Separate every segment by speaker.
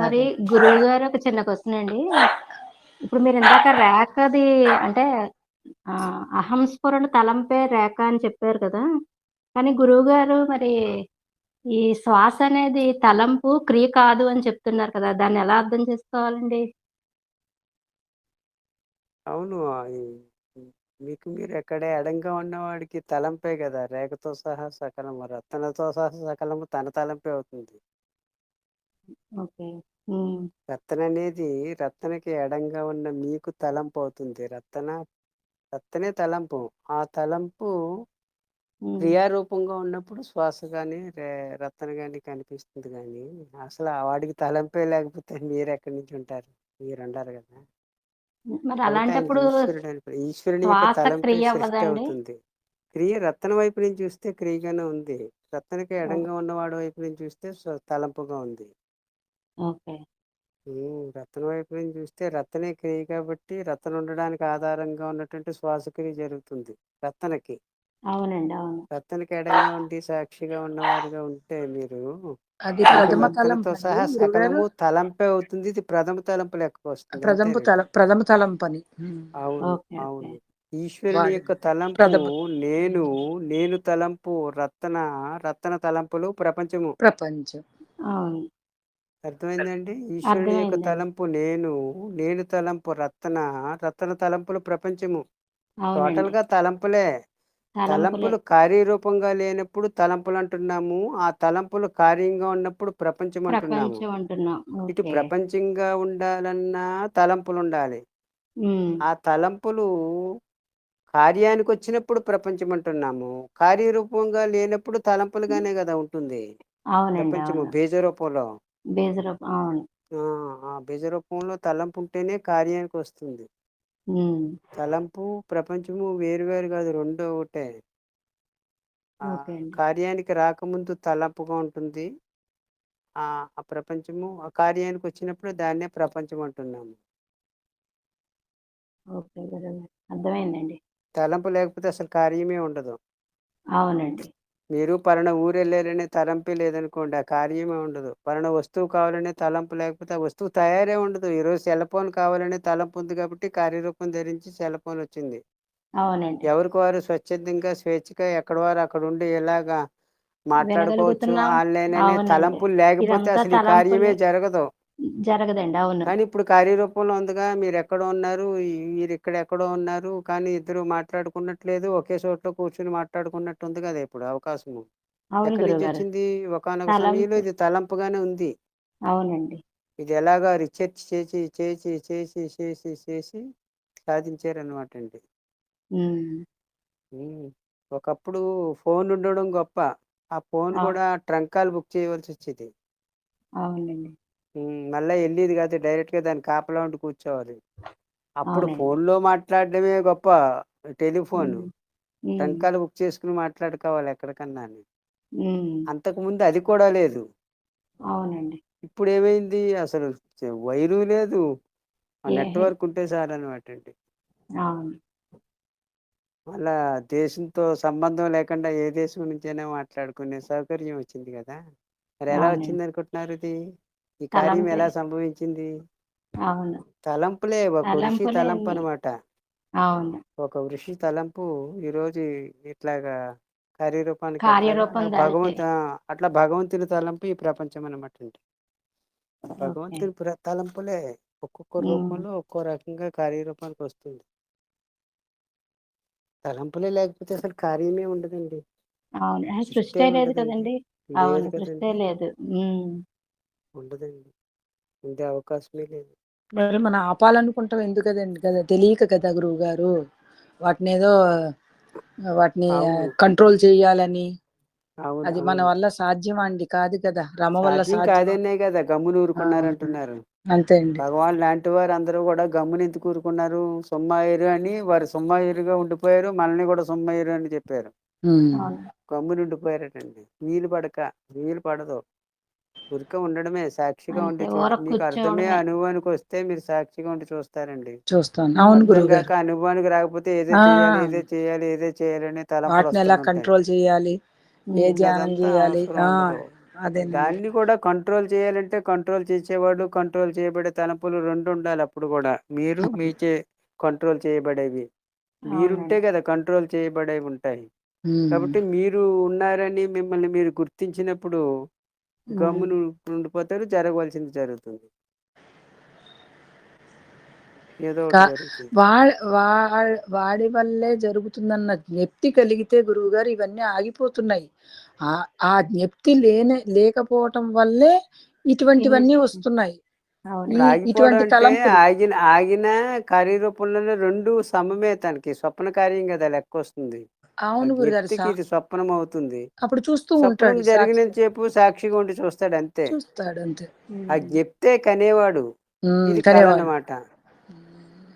Speaker 1: మరి
Speaker 2: కాదు.
Speaker 1: గురువుగారు ఒక చిన్న క్వశ్చన్ అండి. ఇప్పుడు మీరు ఇందాక రేఖది అంటే ఆ, అహం స్ఫురణ తలంపే రేఖ అని చెప్పారు కదా. కానీ గురువుగారు మరి ఈ శ్వాస అనేది తలంపు క్రియ కాదు అని చెప్తున్నారు కదా. దాన్ని ఎలా అర్థం చేసుకోవాలండి?
Speaker 3: అవును మీకు మీరు ఎక్కడ ఎడంగా ఉన్నవాడికి తలంపే కదా. రేఖతో సహా సకలము రత్తనతో సహా సకలము తన తలంపే అవుతుంది.
Speaker 1: ఓకే.
Speaker 3: రత్తన అనేది రత్తనకి ఎడంగా ఉన్న మీకు తలంపు అవుతుంది. రత్తన రత్తనే తలంపు. ఆ తలంపు క్రియారూపంగా ఉన్నప్పుడు శ్వాస కానీ రే రత్తన కానీ కనిపిస్తుంది కానీ అసలు వాడికి తలంపే లేకపోతే మీరు ఎక్కడి నుంచి ఉంటారు? మీరు ఉండాలి కదా.
Speaker 1: మరి
Speaker 3: కాబట్టి ఆయనకి
Speaker 1: అలాంటప్పుడు
Speaker 3: ఈశ్వరుడు అని పేరు. ఈశ్వరుని యొక్క
Speaker 1: శ్వాస
Speaker 3: తలంపే
Speaker 1: క్రియ
Speaker 3: సృష్టి
Speaker 1: అవ్వదండి
Speaker 3: అవుతుంది. క్రియ రత్తన వైపు నుంచి చూస్తే క్రియగానే ఉంది. రత్తనకి ఎడంగా ఉన్నవాడి వైపు నుంచి చూస్తే స్వ- తలంపుగా ఉంది.
Speaker 1: ఓకే.
Speaker 3: ఉమ్, రత్తన వైపు నుంచి చూస్తే రత్తనే క్రియ కాబట్టి రత్తన ఉండడానికి ఆధారంగా ఉన్నటువంటి శ్వాసక్రియ జరుగుతుంది రత్తనకి
Speaker 1: అవునండి. అవును.
Speaker 3: రత్తనకి ఎడంగా ఉండి సాక్షిగా ఉన్నవారుగా ఉంటే మీరు
Speaker 2: అది ప్రథమ
Speaker 3: సహా సకలము తలంపే అవుతుంది. ఇది ప్రథమ తలంపు లెక్క వస్తుంది
Speaker 2: ప్రథమ
Speaker 3: అంతే
Speaker 2: ప్రథమ తలంపు అని ఉమ్.
Speaker 3: అవును.
Speaker 1: ఓకే. ఓకే.
Speaker 3: అవును. ఈశ్వరుని
Speaker 2: వాడు
Speaker 3: యొక్క తలంపు
Speaker 2: ప్రథమ
Speaker 3: నేను నేను తలంపు రత్తన రత్తన తలంపులు ప్రపంచము.
Speaker 2: ప్రపంచం.
Speaker 1: అవును.
Speaker 3: అర్థమైందండి ఈశ్వరుని యొక్క తలంపు నేను నేను తలంపు రత్తన రత్తన తలంపులు ప్రపంచము. టోటల్
Speaker 1: అవునండి.
Speaker 3: గా తలంపులే.
Speaker 1: తలంపులే.
Speaker 3: తలంపులు కార్యరూపంగా లేనప్పుడు తలంపులు అంటున్నాము. ఆ తలంపులు కార్యంగా ఉన్నప్పుడు ప్రపంచం అంటున్నాము.
Speaker 1: ప్రపంచం అంటున్నాం.
Speaker 3: ఇటు
Speaker 1: ఓకే.
Speaker 3: ప్రపంచంగా ఉండాలన్నా తలంపులు ఉండాలి.
Speaker 1: ఉమ్,
Speaker 3: ఆ తలంపులు కార్యానికి వచ్చినప్పుడు ప్రపంచం అంటున్నాము. కార్యరూపంగా లేనప్పుడు తలంపులుగానే కదా ఉంటుంది.
Speaker 1: అవునండి
Speaker 3: ప్రపంచము
Speaker 1: అవును.
Speaker 3: బీజ రూపంలో
Speaker 1: బేజరూపం అవును.
Speaker 3: ఆ ఆ బీజ రూపంలో తలంపు ఉంటేనే కార్యానికి వస్తుంది
Speaker 1: ఉమ్,
Speaker 3: తలంపు ప్రపంచము వేరు వేరు కాదు రెండు ఒకటే. ఆ
Speaker 1: ఓకే అండి.
Speaker 3: కార్యానికి రాకముందు తలంపుగా ఉంటుంది. ఆ ఆ ప్రపంచము ఆ కార్యానికి వచ్చినప్పుడు దాన్నే ప్రపంచం అంటున్నాము
Speaker 1: ఓకే గురుగారు అర్థమైందండి.
Speaker 3: తలంపు లేకపోతే అసలు కార్యమే ఉండదు.
Speaker 1: అవునండి.
Speaker 3: మీరు పలానా ఊరు వెళ్ళారనే తలంపే లేదనుకోండి ఆ కార్యమే ఉండదు. పలానా వస్తువు కావాలనే తలంపు లేకపోతే ఆ వస్తువు తయారే ఉండదు. ఈరోజు సెల్ ఫోన్ కావాలనే తలంపు ఉంది కాబట్టి కార్యరూపం ధరించి సెల్ ఫోన్ వచ్చింది.
Speaker 1: అవునండి.
Speaker 3: ఎవరికి వారు స్వచ్ఛందంగా స్వేచ్ఛగా ఎక్కడ వారు అక్కడ ఉండి ఎలాగా మాట్లాడుకోవచ్చు
Speaker 1: వినగలుగుతున్నాం.
Speaker 3: ఆన్లైన్ అనే
Speaker 1: అవునండి.
Speaker 3: తలంపులు లేకపోతే
Speaker 1: ఇదంతా
Speaker 3: అసలు ఈ కార్యమే
Speaker 1: తలంపులే
Speaker 3: జరగదు.
Speaker 1: జరగదండి. అవును.
Speaker 3: కానీ ఇప్పుడు కార్యరూపంలో ఉందిగా మీరు ఎక్కడో ఉన్నారు మీరు ఇక్కడ ఎక్కడో ఉన్నారు కానీ ఇద్దరు మాట్లాడుకున్నట్లేదు ఒకే చోట్లో కూర్చుని మాట్లాడుకున్నట్టు ఉంది కదా ఇప్పుడు అవకాశము.
Speaker 1: అవును
Speaker 3: ఎక్కడి నుంచి
Speaker 1: గురుగారు
Speaker 3: వచ్చింది ఒకనొక సమయంలో ఇది తలంపుగానే ఉంది.
Speaker 1: అవునండి.
Speaker 3: ఇది ఎలాగా రీసెర్చ్ చేసి చేసి చేసి చేసి చేసి సాధించారనమాట అండి
Speaker 1: ఉమ్,
Speaker 3: ఉమ్. ఒకప్పుడు ఫోన్ ఉండడం గొప్ప. ఆ ఫోన్
Speaker 1: అవు-
Speaker 3: కూడా ట్రంకాలు బుక్ చేయవలసి వచ్చేది
Speaker 1: అవునండి.
Speaker 3: మళ్ళా వెళ్ళేది కాదు డైరెక్ట్గా దాని కాపలా ఉండి కూర్చోవాలి. అప్పుడు
Speaker 1: అవునండి.
Speaker 3: ఫోన్లో మాట్లాడడమే గొప్ప టెలిఫోన్.
Speaker 1: ఉమ్, ఉమ్,
Speaker 3: ట్రంకాలు బుక్ చేసుకుని మాట్లాడుకోవాలి ఎక్కడికన్నా అని.
Speaker 1: ఉమ్,
Speaker 3: అంతకుముందు అది కూడా లేదు.
Speaker 1: అవునండి.
Speaker 3: ఇప్పుడు ఏమైంది? అసలు చ- వైరు లేదు. ఆ
Speaker 1: ఏహే.
Speaker 3: నెట్వర్క్ ఉంటే చాలన్నమాట అండి.
Speaker 1: అవును.
Speaker 3: మళ్ళా దేశంతో సంబంధం లేకుండా ఏ దేశం నుంచైనా మాట్లాడుకునే సౌకర్యం వచ్చింది కదా. మరి ఎలా
Speaker 1: అవునండి.
Speaker 3: వచ్చింది అనుకుంటున్నారు ఇది? ఈ కార్యం ఎలా సంభవించింది?
Speaker 1: అవును.
Speaker 3: తలంపులే ఒక ఋషి తలంపు అనమాట
Speaker 1: అవును.
Speaker 3: ఒక ఋషి తలంపు ఈరోజు ఇట్లాగా కార్యరూపానికి
Speaker 1: కార్యరూపం
Speaker 3: భగవంతు అట్లా భగవంతుని తలంపు ఈ ప్రపంచం అనమాట అండి. భగవంతుని ప్ర- తలంపులే ఒక్కొక్క రూపంలో ఒక్కో రకంగా కార్యరూపానికి వస్తుంది. తలంపులే లేకపోతే అసలు కార్యమే ఉండదండి.
Speaker 1: అవును.
Speaker 3: సృష్టి
Speaker 1: లేదు కదండి. అవును. సృష్టే లేదు.
Speaker 3: ఉండదండి. ఉండే అవకాశమే లేదు.
Speaker 2: మరి మనం ఆపాలనుకుంటాం ఎందుకదండి కదా? తెలియక కదా గురువు గారు? వాటిని ఏదో వాటిని కంట్రోల్ చేయాలని.
Speaker 3: అవును
Speaker 2: అది మన
Speaker 3: అవును.
Speaker 2: వల్ల సాధ్యమా అండి? కాదు కదా? రమ వల్ల
Speaker 3: సాధ్యం
Speaker 2: సాధ్యమా?
Speaker 3: కాదనే కదా గమ్మున ఊరుకున్నారు అంటున్నారు.
Speaker 2: అంతే అండి.
Speaker 3: భగవాన్ లాంటి వారు అందరూ కూడా గమ్మున ఎందుకు ఊరుకున్నారు? సొమ్మాయిరు అని వారు సొమ్మాయిరుగా ఉండిపోయారు మనల్ని కూడా సొమ్మాయిరు అని చెప్పారు.
Speaker 2: ఉమ్,
Speaker 3: గమ్మున ఉండిపోయారటండి. వీలు పడక వీలు పడదు. ఊరికే ఉండడమే సాక్షిగా ఉండి చూ మీకు అర్థమే అనుభవానికి వస్తే మీరు సాక్షిగా ఉండి చూస్తారండి.
Speaker 2: చూస్తాను. అవును గురువు గారు.
Speaker 3: అనుభవానికి రాకపోతే ఏదో చేయాలి ఏదో చేయాలి ఏదో చేయాలి అనే తలంపులు
Speaker 2: వాటిని ఎలా కంట్రోల్ చేయాలి ఏ ధ్యానం చేయాలి? అదేనండి.
Speaker 3: దాన్ని కూడా కంట్రోల్ చేయాలంటే కంట్రోల్ చేసేవాడు కంట్రోల్ చేయబడే తలంపులు రెండు ఉండాలి అప్పుడు కూడా. మీరు మీచే కంట్రోల్ చేయబడేవి. మీరుంటే కదా కంట్రోల్ చేయబడేవి ఉంటాయి. కాబట్టి మీరు ఉన్నారని మిమ్మల్ని మీరు గుర్తించినప్పుడు. గమ్మును ఉండిపోతారు జరగవలసింది జరుగుతుంది.
Speaker 2: కా- వా వా- వాడి వల్లే జరుగుతుందన్న జ్ఞప్తి కలిగితే గురువు గారు ఇవన్నీ ఆగిపోతున్నాయి. ఆ ఆ జ్ఞప్తి లేనే లేకపోవటం వల్లే ఇటువంటివన్నీ వస్తున్నాయి. ఇటువంటి
Speaker 3: ఆగిన ఆగిన కార్యరూపంలోనే రెండు సమమే తనకి స్వప్న కార్యం కదా లెక్క వస్తుంది.
Speaker 2: అవును గురుగారు
Speaker 3: ఇది స్వప్నం అవుతుంది.
Speaker 2: అప్పుడు చూస్తూ
Speaker 3: స్వప్నం
Speaker 2: ఉంటాడు
Speaker 3: జరిగిన సేపు సాక్షిగా ఉండి చూస్తాడు అంతే.
Speaker 2: చూస్తాడు అంతే.
Speaker 3: ఆ జ్ఞప్తే కనేవాడు.
Speaker 2: ఉమ్,
Speaker 3: ఇది అన్నమాట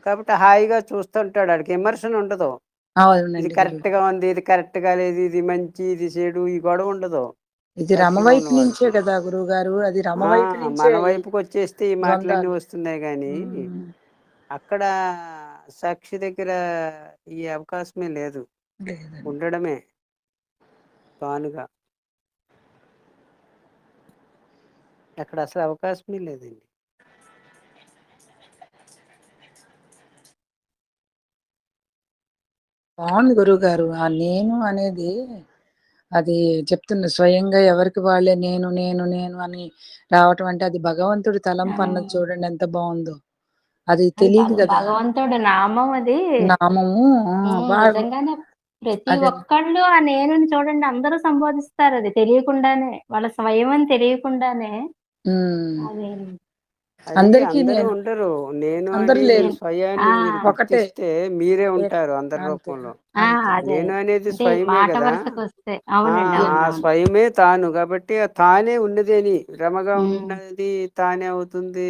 Speaker 3: కాబట్టి హాయిగా చూస్తుంటాడు ఆడికి విమర్శన ఉండదు. ఇది
Speaker 2: అవునండి.
Speaker 3: కరెక్ట్గా ఉంది ఇది కరెక్ట్గా లేదు ఇది మంచి ఇది చెడు ఈ గొడవ ఉండదు.
Speaker 2: ఇది రమ వైపు నుంచే కదా గురువు గారు అది రమ
Speaker 3: ఆ,
Speaker 2: వైపు నుంచే
Speaker 3: మన వైపుకి వచ్చేస్తే ఈ మాటలన్నీ
Speaker 2: ద్వంద్వాలు.
Speaker 3: వస్తున్నాయి కానీ
Speaker 2: ఉమ్,
Speaker 3: అక్కడ సాక్షి దగ్గర ఈ అవకాశమే లేదు.
Speaker 2: లేదండి.
Speaker 3: ఉండడమే తానుగా అక్కడ అసలు అవకాశమే లేదండి.
Speaker 2: బాగుంది గురువు గారు ఆ నేను అనేది అది చెప్తున్న స్వయంగా ఎవరికి వాళ్ళే నేను నేను నేను అని రావటం అంటే అది భగవంతుడి తలంపు అన్నది చూడండి ఎంత బాగుందో. అది
Speaker 1: అది
Speaker 2: తెలియదు కదా.
Speaker 1: భగవంతుడి నామం అది.
Speaker 2: నామము ఆ,
Speaker 1: ఉమ్,
Speaker 2: వా-
Speaker 1: నిజంగానే ప్రతి. ఒక్కళ్ళు ఆ నేను చూడండి అందరూ సంబోధిస్తారు. అది తెలియకుండానే వాళ్ళ స్వయం అని తెలియకుండానే. అది.
Speaker 3: అది
Speaker 2: అందరికీ నేను
Speaker 3: ఉండరు. నేను
Speaker 2: అందరూ
Speaker 3: అని
Speaker 2: లేరు.
Speaker 3: స్వయాన్ని
Speaker 1: ఆ,
Speaker 3: మీరు
Speaker 2: ఒకటే.
Speaker 3: గుర్తిస్తే మీరే ఉంటారు అందరి
Speaker 2: అంతే.
Speaker 3: రూపంలో.
Speaker 1: ఆ,
Speaker 2: అంతే.
Speaker 1: అదే.
Speaker 3: నేను అనేది
Speaker 1: అంటే
Speaker 3: స్వయమే
Speaker 1: మాట
Speaker 3: కదా.
Speaker 1: వరుసకు వస్తే
Speaker 3: ఆ
Speaker 1: అవునండి
Speaker 3: ఆ
Speaker 1: అవునవును.
Speaker 3: స్వయమే తాను. కాబట్టి ఆ తానే ఉన్నదేని. రమగా
Speaker 1: ఉమ్,
Speaker 3: ఉన్నది తానే అవుతుంది.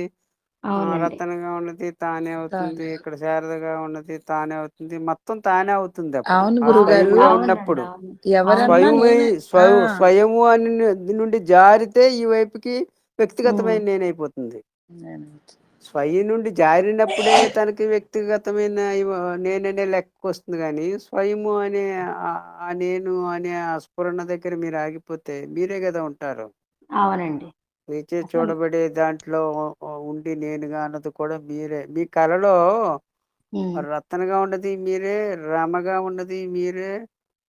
Speaker 3: ఆ రతనగా ఉన్నది తానే అవుతుంది. ఇక్కడ శారదగా ఉన్నది తానే అవుతుంది మొత్తం తానే అవుతుంది అప్పుడు.
Speaker 2: అవును
Speaker 3: ఆ
Speaker 2: గురువు గారు.
Speaker 3: స్వయముగా
Speaker 1: అవునండి
Speaker 3: ఉన్నప్పుడు
Speaker 1: అవును.
Speaker 2: ఎవరన్నా
Speaker 3: స్వయమే
Speaker 2: నేనే
Speaker 3: స్వయ
Speaker 2: ఆ,
Speaker 3: స్వయము అని నుండి జారితే ఈ వైపుకి వ్యక్తిగతమైన
Speaker 1: ఉమ్,
Speaker 3: నేనైపోతుంది.
Speaker 2: నేను
Speaker 3: స్వయం నుండి జారినప్పుడే తనకి వ్యక్తిగతమైన ఇవ- నేననే లెక్క వస్తుంది కానీ స్వయము అనే ఆ- ఆ నేను అనే ఆ స్ఫురణ దగ్గర మీరు ఆగిపోతే మీరే కదా ఉంటారు.
Speaker 1: అవునండి.
Speaker 3: మీచే
Speaker 1: అసలు
Speaker 3: చూడబడే దాంట్లో ఉండి నేనుగా అన్నది కూడా మీరే. మీ కళలో
Speaker 1: ఉమ్,
Speaker 3: రత్తనగా ఉన్నది మీరే రమగా ఉన్నది మీరే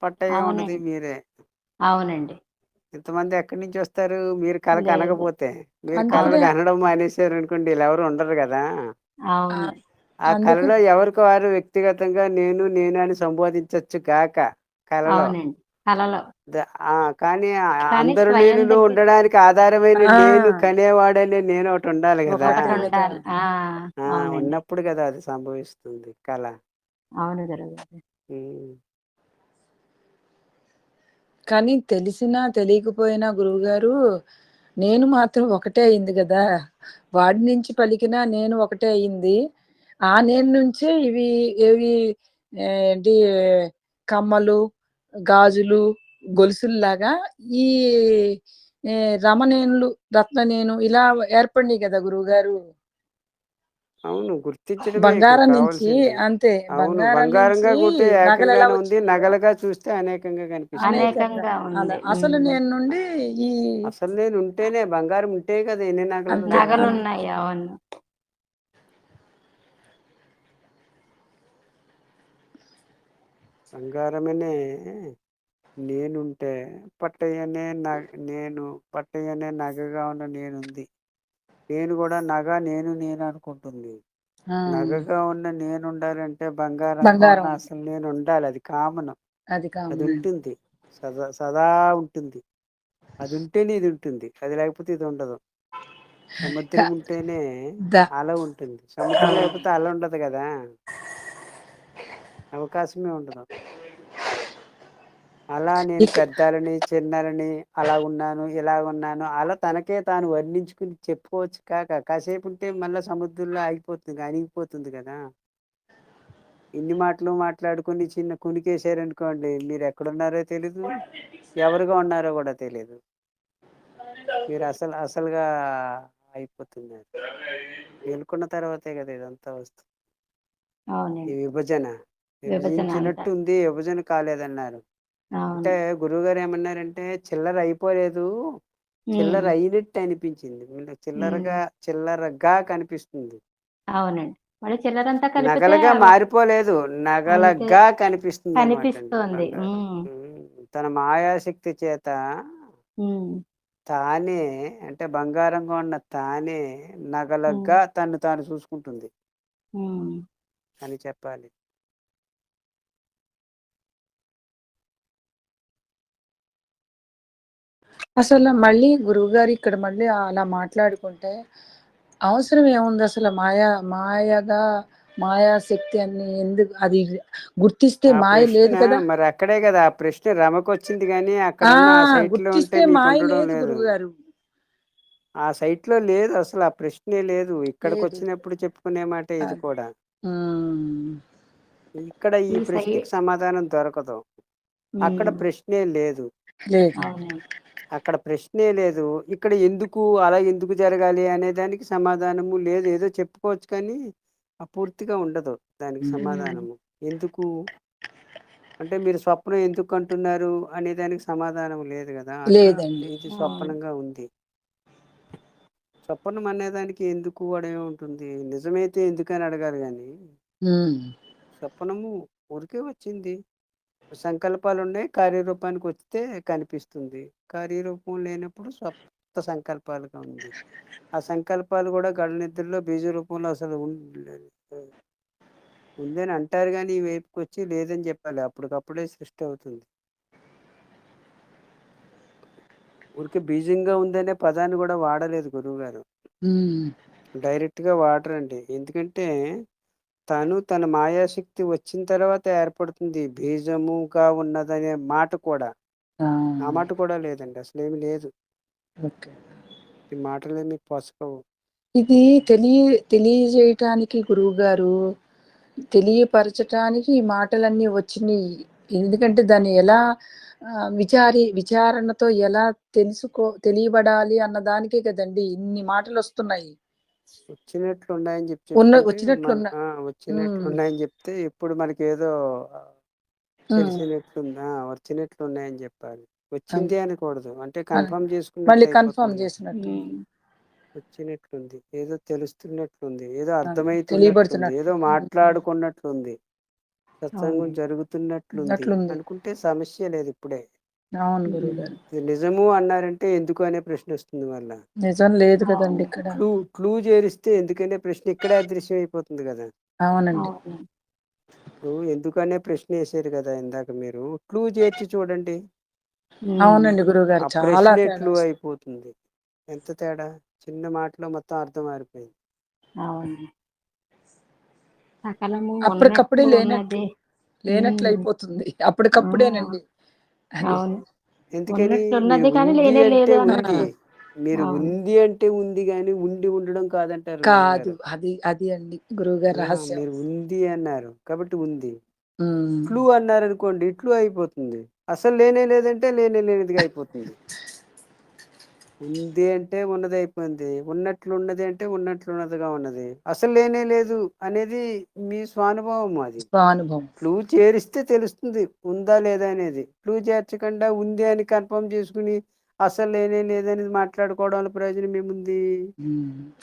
Speaker 3: పట్టయ్యగా ఉన్నది
Speaker 1: అవునండి
Speaker 3: మీరే.
Speaker 1: అవునండి.
Speaker 3: ఇంతమంది ఎక్కడి నుంచి వస్తారు? మీరు కళ
Speaker 1: లేదు.
Speaker 3: కనకపోతే. మీరు కళలు
Speaker 2: అందుకనే
Speaker 3: కనడం మానేశారు అనుకోండి వీళ్ళు ఎవరు ఉండరు కదా.
Speaker 1: అవును.
Speaker 2: ఆ-
Speaker 3: ఆ
Speaker 2: అందుకు
Speaker 3: కళలో ఎవరికి వారు వ్యక్తిగతంగా నేను నేను అని సంబోధించవచ్చు కాక కళలో.
Speaker 1: అవునండి. కలలో
Speaker 3: కానీ అందరు నేనులో ఉండడానికి ఆధారమైన నేను కనేవాడనే నేను ఒకటి ఉండాలి కదా. ఉన్నప్పుడు కదా అది సంభవిస్తుంది కళ.
Speaker 1: అవును.
Speaker 2: కానీ తెలిసినా తెలియకపోయినా గురువుగారు నేను మాత్రం ఒకటే అయింది కదా. వాడి నుంచి పలికిన నేను ఒకటే అయింది. ఆ నేను నుంచే ఇవి ఏవి ఏంటి కమ్మలు గాజులు గొలుసుల్లాగా ఈ రమణేనులు రత్ననేను ఇలా ఏర్పడినాయి కదా గురువుగారు.
Speaker 3: అవును గుర్తించడమే ఇక్కడ
Speaker 2: బంగారం నుంచి అంతే
Speaker 3: అవును బంగారంగా ఉంది నగలుగా చూస్తే అనేకంగా
Speaker 1: ఉంది.
Speaker 2: అసలు. నేను నుండి ఈ
Speaker 3: అసలు నేను ఉంటేనే బంగారం ఉంటే కదా ఎన్ని నగలు
Speaker 1: నగలు ఉన్నాయి అవును.
Speaker 3: బంగారమనే నేనుంటే పట్టయ్యనే న నేను పట్టయ్యనే నగగా ఉన్న నేనుంది. నేను కూడా నగ నేను నేను అనుకుంటుంది. నగగా ఉన్న నేను ఉండాలంటే
Speaker 2: బంగారం.
Speaker 3: అసలు నేను ఉండాలి అది కామన్.
Speaker 2: అది
Speaker 3: ఉంటుంది సదా సదా ఉంటుంది. అది ఉంటేనే ఇది ఉంటుంది అది లేకపోతే ఇది ఉండదు సముద్రం ఉంటేనే అల ఉంటుంది. సముద్రం లేకపోతే అల ఉండదు కదా. అవకాశమే ఉండదు. అలా నేను పెద్దాలని చిన్నలని అలా ఉన్నాను ఇలా ఉన్నాను అలా తనకే తాను వర్ణించుకుని చెప్పుకోవచ్చు కాక కాసేపు ఉంటే మళ్ళా సముద్రంలో ఆగిపోతుంది అనిగిపోతుంది కదా. ఇన్ని మాటలు మాట్లాడుకుని చిన్న కునికేసారనుకోండి మీరు ఎక్కడున్నారో తెలీదు ఎవరుగా ఉన్నారో కూడా తెలీదు. మీరు అసలు అసలుగా అయిపోతున్నారు. మేలుకున్న తర్వాతే కదా ఇదంతా వస్తుంది విభజన.
Speaker 1: విభజన
Speaker 3: విభజించినట్టు
Speaker 1: అంతా
Speaker 3: ఉంది విభజన కాలేదన్నారు. అంటే
Speaker 1: అవును.
Speaker 3: గురువుగారు ఏమన్నారంటే చిల్లర అయిపోలేదు చిల్లర అయినట్టు అనిపించింది. చిల్లరగా చిల్లరగా కనిపిస్తుంది.
Speaker 1: అవునండి. మళ్ళీ చిల్లరంతా కలిపితే
Speaker 3: నగలుగా మారిపోలేదు నగలగా కనిపిస్తుంది.
Speaker 1: కనిపిస్తోంది
Speaker 3: తన మాయాశక్తి చేత తానే అంటే బంగారంగా ఉన్న తానే నగలగా తను తాను చూసుకుంటుంది. అని చెప్పాలి.
Speaker 2: అసలు మళ్ళీ గురువుగారు ఇక్కడ మళ్ళీ అలా మాట్లాడుకుంటే అవసరం ఏముంది అసలు మాయా మాయగా మాయా శక్తి అని ఎందుకు అది గుర్తిస్తే మాయ లేదు కదా.
Speaker 3: మరి అక్కడే కదా ఆ ప్రశ్న రమకు వచ్చింది కానీ అక్కడ
Speaker 2: గుర్తిస్తే మాయ లేదు గురువుగారు.
Speaker 3: ఆ సైట్లో లేదు అసలు ఆ ప్రశ్నే లేదు. ఇక్కడికి వచ్చినప్పుడు చెప్పుకునే మాట ఇది. కూడా. ఇక్కడ ఈ ప్రశ్నకి సమాధానం దొరకదు. అక్కడ ప్రశ్నే లేదు.
Speaker 2: లేదు.
Speaker 3: అక్కడ ప్రశ్నే లేదు. ఇక్కడ ఎందుకు అలా ఎందుకు జరగాలి అనే దానికి సమాధానము లేదు. ఏదో చెప్పుకోవచ్చు కానీ అపూర్తిగా ఉండదు దానికి సమాధానము. ఎందుకు? అంటే మీరు స్వప్నం ఎందుకు అంటున్నారు అనే దానికి సమాధానం లేదు కదా. ఇది స్వప్నంగా ఉంది. స్వప్నం అనేదానికి ఎందుకు అడే ఉంటుంది. నిజమైతే ఎందుకని అడగాలి
Speaker 2: ఉమ్,
Speaker 3: స్వప్నము ఊరికే వచ్చింది. సంకల్పాలు ఉన్నాయి కార్యరూపానికి వస్తే కనిపిస్తుంది. కార్యరూపం లేనప్పుడు స్వప్త సంకల్పాలుగా ఉంది. ఆ సంకల్పాలు కూడా గడ నిద్రలో బీజ రూపంలో అసలు ఉందని అంటారు కానీ ఈ వైపుకి వచ్చి లేదని చెప్పాలి. అప్పటికప్పుడే సృష్టి అవుతుంది. ఊరికే బీజంగా ఉందనే పదాన్ని కూడా వాడలేదు గురువు గారు డైరెక్ట్గా వాడరండి. ఎందుకంటే తను తన మాయాశక్తి వచ్చిన తర్వాత ఏర్పడుతుంది. బీజముగా ఉన్నదనే మాట కూడా. ఆ. మాట కూడా లేదండి. అసలు ఏమి లేదు ఈ మాటలే మీకు పొసగవు
Speaker 2: ఇది తెలియ తెలియజేయటానికి గురువు గారు తెలియపరచటానికి ఈ మాటలన్నీ వచ్చినాయి. ఎందుకంటే దాన్ని ఎలా విచారి విచారణతో ఎలా తెలుసుకో తెలియబడాలి అన్న దానికే కదండి ఇన్ని మాటలు వస్తున్నాయి
Speaker 3: వచ్చినట్లు ఉన్నాయని చెప్పి ఆ, వచ్చినట్లు
Speaker 2: ఉమ్,
Speaker 3: ఉన్నాయని చెప్తే ఇప్పుడు మనకి ఏదో తెలిసినట్లుందా? వచ్చినట్లు ఉన్నాయని చెప్పాలి.
Speaker 2: అన్-
Speaker 3: వచ్చింది అనకూడదు. అంటే కన్ఫర్మ్ చేసుకున్నట్లు
Speaker 2: మళ్ళీ కన్ఫర్మ్ చేసినట్టు.
Speaker 3: వచ్చినట్లుంది. ఏదో తెలుస్తున్నట్లుంది. ఏదో అర్థమైతున్నట్లుంది. ఏదో మాట్లాడుకున్నట్లుంది. సత్సంగం జరుగుతున్నట్లుంది
Speaker 2: అట్లుంది.
Speaker 3: అనుకుంటే సమస్య లేదు ఇప్పుడే.
Speaker 2: అవును
Speaker 3: నిజము అన్నారంటే ఎందుకు అనే ప్రశ్న వస్తుంది మళ్ళా.
Speaker 2: నిజం లేదు కదండి ఇక్కడ.
Speaker 3: క్లూ క్లూ చేరిస్తే ఎందుకనే ప్రశ్న ఇక్కడే అదృశ్యం అయిపోతుంది కదా.
Speaker 2: అవునండి.
Speaker 3: ఎందుకనే ప్రశ్న వేసారు కదా ఇందాక మీరు. క్లూ చేర్చి చూడండి.
Speaker 2: అవునండి గురువు గారు
Speaker 3: ఆ
Speaker 2: చాలా
Speaker 3: క్లూ. అయిపోతుంది. ఎంత తేడా? చిన్న మాటలో మొత్తం అర్థం మారిపోయింది
Speaker 2: అప్పటికప్పుడే
Speaker 1: ఉన్నట్లు
Speaker 2: లేనట్లు అయిపోతుంది అప్పటికప్పుడేనండి.
Speaker 3: ఎందుకని మీరు
Speaker 1: కానీ
Speaker 3: ఉంది
Speaker 1: లేనే
Speaker 3: అంటే
Speaker 1: లేదు
Speaker 3: ఉంది.
Speaker 1: అంటున్నారు
Speaker 3: మీరు
Speaker 1: అవును.
Speaker 3: ఉంది అంటే ఉంది గాని ఉండి ఉండడం కాదంటారు
Speaker 2: కాదు అది అది అండి గురువు గారి
Speaker 3: ఆ,
Speaker 2: రహస్యం.
Speaker 3: మీరు ఉంది అన్నారు కాబట్టి ఉంది. ఫ్లూ అన్నారు అనుకోండి ఇట్లు అయిపోతుంది. అసలు లేనే లేదంటే లేనే లేనిదిగా అయిపోతుంది. ఉంది అంటే ఉన్నది అయిపోయింది. ఉన్నట్లు ఉన్నది అంటే ఉన్నట్లు ఉన్నదిగా ఉన్నది. అసలు లేనే లేదు అనేది మీ స్వానుభవం అది.
Speaker 2: స్వానుభవం.
Speaker 3: క్లూ చేరిస్తే తెలుస్తుంది ఉందా లేదా అనేది. క్లూ చేర్చకుండా ఉంది అని కన్ఫర్మ్ చేసుకుని అసలు లేనే లేదనేది మాట్లాడుకోవడం వల్ల ప్రయోజనం ఏముంది?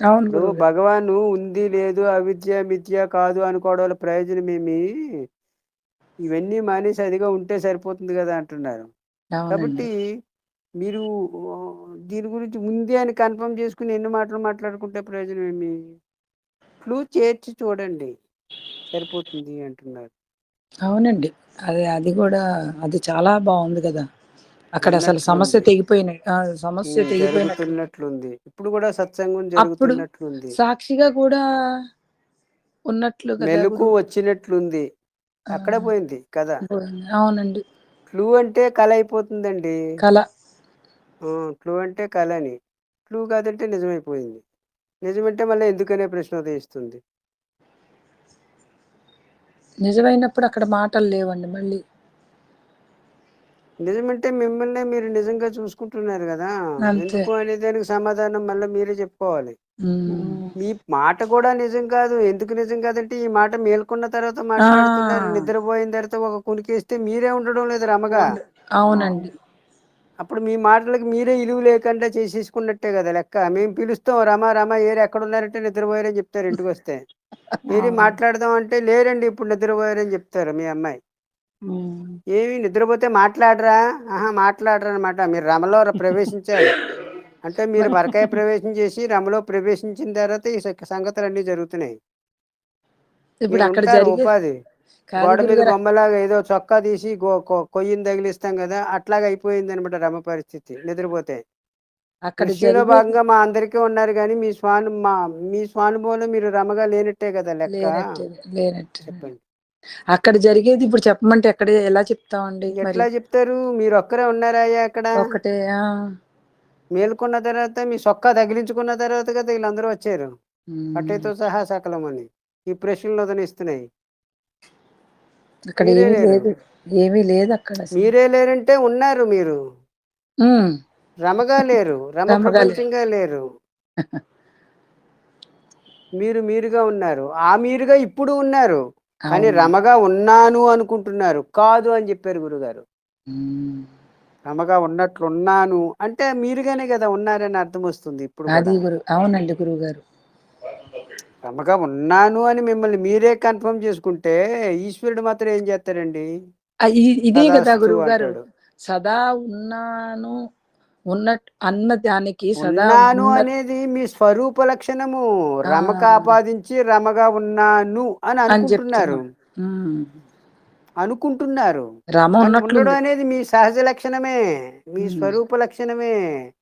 Speaker 2: అవును
Speaker 3: భగవాను ఉంది లేదు అవిద్య మిథ్య కాదు అనుకోవడం వల్ల ప్రయోజనం ఏమి? ఇవన్నీ మానేసి అదిగా ఉంటే సరిపోతుంది కదా అంటున్నారు. కాబట్టి మీరు దీని గురించి ఉంది అని కన్ఫర్మ్ చేసుకుని ఎన్ని మాటలు మాట్లాడుకుంటే ప్రయోజనం ఏమి? క్లూ చేర్చి చూడండి. సరిపోతుంది అంటున్నారు.
Speaker 2: అవునండి. అది అది కూడా అది చాలా బాగుంది కదా. అక్కడ అసలు సమస్య తెగిపోయిన సమస్య
Speaker 3: ఉమ్,
Speaker 2: తెగిపోయినట్లు
Speaker 3: జరుగుతున్నట్లుంది. ఇప్పుడు కూడా సత్సంగం జరుగుతున్నట్లుంది.
Speaker 2: సాక్షిగా కూడా ఉన్నట్లు
Speaker 3: మెలకు వచ్చినట్లుంది. అక్కడ పోయింది కదా.
Speaker 2: అవునండి.
Speaker 3: క్లూ అంటే కల అయిపోతుందండి.
Speaker 2: కళ
Speaker 3: క్లూ అంటే కళని క్లూ కాదంటే నిజమైపోయింది. నిజమంటే మళ్ళీ ఎందుకనే ప్రశ్న ఉదయిస్తుంది.
Speaker 2: నిజమైనప్పుడు అక్కడ మాటలు లేవండి మళ్ళీ.
Speaker 3: నిజమంటే మిమ్మల్నే మీరు నిజంగా చూసుకుంటున్నారు కదా. ఎందుకు అనే దానికి సమాధానం మళ్ళీ మీరే చెప్పుకోవాలి. మీ మాట కూడా నిజం కాదు. ఎందుకు నిజం కాదంటే ఈ మాట మేల్కొన్న తర్వాత మాట్లాడుతున్నారు. నిద్రపోయిన తర్వాత ఒక కునికేస్తే మీరే ఉండడం లేదు రమగా.
Speaker 2: అవునండి.
Speaker 3: అప్పుడు మీ మాటలకు మీరే ఇలువ లేకుండా చేసేసుకున్నట్టే కదా లెక్క. మేము పిలుస్తాం రమా రమా ఏరు ఎక్కడ ఉన్నారంటే నిద్రపోయారని చెప్తారు ఇంటికి వస్తే. మీరు. మాట్లాడదాం అంటే లేరండి ఇప్పుడు నిద్రపోయారని చెప్తారు మీ అమ్మాయి. ఏమి నిద్రపోతే మాట్లాడరా? ఆహా మాట్లాడరా అనమాట మీరు రమలో ప్రవేశించాలి అంటే మీరు పరకాయ ప్రవేశం చేసి రమలో ప్రవేశించిన తర్వాత ఈ సంగతులు అన్ని జరుగుతున్నాయి. ఉపాధి. గోడ మీద బొమ్మలాగా ఏదో చొక్కా తీసి కొయ్యని తగిలిస్తాం కదా అట్లాగా అయిపోయింది అనమాట రమ పరిస్థితి నిద్రపోతే.
Speaker 2: అక్కడ
Speaker 3: భాగంగా మా అందరికీ ఉన్నారు కానీ మీ స్వాను మా మీ స్వానుభవంలో మీరు రమగా లేనట్టే కదా లెక్క?
Speaker 2: లేనట్టు
Speaker 3: చెప్పండి.
Speaker 2: అక్కడ జరిగేది ఇప్పుడు చెప్పమంటే ఎక్కడ ఎలా చెప్తామండి
Speaker 3: ఎట్లా చెప్తారు? మీరు ఒక్కరే ఉన్నారాయా అక్కడ?
Speaker 2: ఒకటే
Speaker 3: మేలుకున్న తర్వాత మీ సొక్కా తగిలించుకున్న తర్వాత కదా వీళ్ళందరూ వచ్చారు.
Speaker 2: ఉమ్.
Speaker 3: పట్టేతో సహా సకలం అని ఈ ప్రశ్నలు వదనిస్తున్నాయి
Speaker 2: అక్కడ
Speaker 3: మీరే
Speaker 2: ఏమీ. లేదు ఏమీ లేదు అక్కడ.
Speaker 3: మీరే లేరంటే ఉన్నారు మీరు రమగా లేరు రమ. ప్రపంచంగా లేరు మీరు మీరుగా ఉన్నారు ఆ మీరుగా ఇప్పుడు ఉన్నారు కానీ. రమగా ఉన్నాను అనుకుంటున్నారు కాదు అని చెప్పారు గురుగారు. రమగా ఉన్నట్లున్నాను అంటే మీరుగానే కదా ఉన్నారని అర్థం వస్తుంది ఇప్పుడు
Speaker 2: అది
Speaker 3: కూడా.
Speaker 2: గురు అవునండి గురువు గారు
Speaker 3: రమగా ఉన్నాను అని మిమ్మల్ని మీరే కన్ఫర్మ్ చేసుకుంటే ఈశ్వరుడు మాత్రం ఏం చేస్తాడండి?
Speaker 2: ఇదే కదా గురువు గారు. సదా ఉన్నాను ఉన్నట్టు అన్న దానికి సదా
Speaker 3: ఉన్నాను
Speaker 2: ఉన్న-
Speaker 3: అనేది మీ స్వరూప లక్షణము. రమక. ఆపాదించి రమగా ఉన్నాను అని
Speaker 2: అని
Speaker 3: అనుకుంటున్నారు. అనుకుంటున్నారు.
Speaker 2: రమ ఉన్నట్లు
Speaker 3: అనేది మీ సహజ లక్షణమే మీ. స్వరూప లక్షణమే.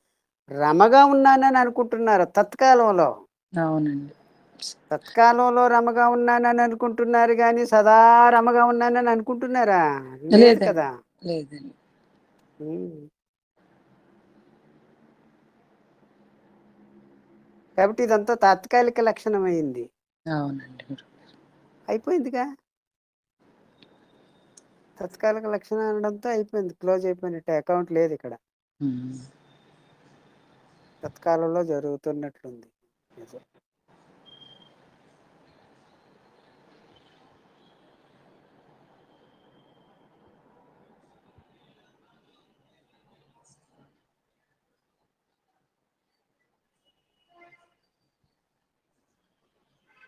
Speaker 3: రమగా ఉన్నానని అనుకుంటున్నారు తత్కాలంలో.
Speaker 2: అవునండి.
Speaker 3: తత్కాలంలో రమగా ఉన్నానని అనుకుంటున్నారు కానీ సదా రమగా ఉన్నానని అనుకుంటున్నారా? లేదు. కదా?
Speaker 2: లేదండి.
Speaker 3: కాబట్టి ఇదంతా తాత్కాలిక లక్షణం అయింది.
Speaker 2: అవునండి
Speaker 3: అయిపోయిందిగా? తత్కాలిక లక్షణం అనడంతో అయిపోయింది. క్లోజ్ అయిపోయినట్టు. అకౌంట్ లేదు ఇక్కడ. తత్కాలంలో జరుగుతున్నట్లుంది. నిజం.